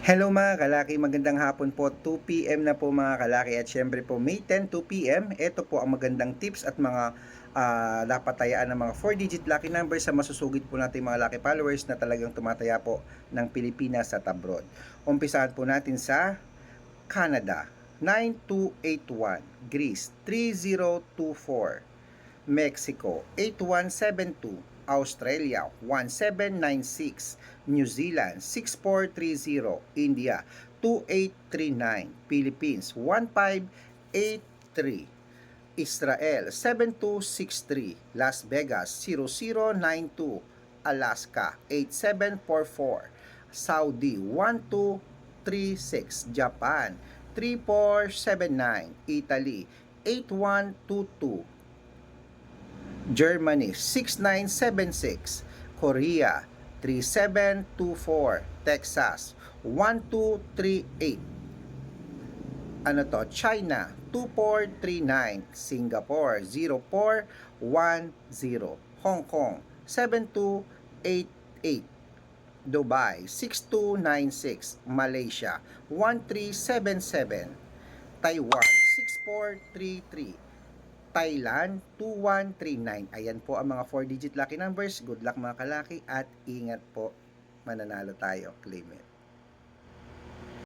Hello mga kalaki, magandang hapon po. 2pm na po mga kalaki at syempre po May 10, 2pm. Ito po ang magandang tips at mga ah, dapat tayaan ng mga 4-digit lucky numbers sa masusugid po natin mga lucky followers na talagang tumataya po ng Pilipinas at abroad. Umpisahan po natin sa Canada, 9281, Greece, 3024, Mexico 8172, Australia 1796, New Zealand 6430, India 2839, Philippines 1583, Israel 7263, Las Vegas 0092, Alaska 8744, Saudi 1236, Japan 3479, Italy 8122, Germany 6976, Korea 3724, Texas 1238. Ano to? China 2439, Singapore 0410, Hong Kong 7288. Dubai 6296, Malaysia 1377, Taiwan 6433, Thailand 2139. Ayan po ang mga 4-digit lucky numbers. Good luck mga kalaki at ingat po. Mananalo tayo. Claim it.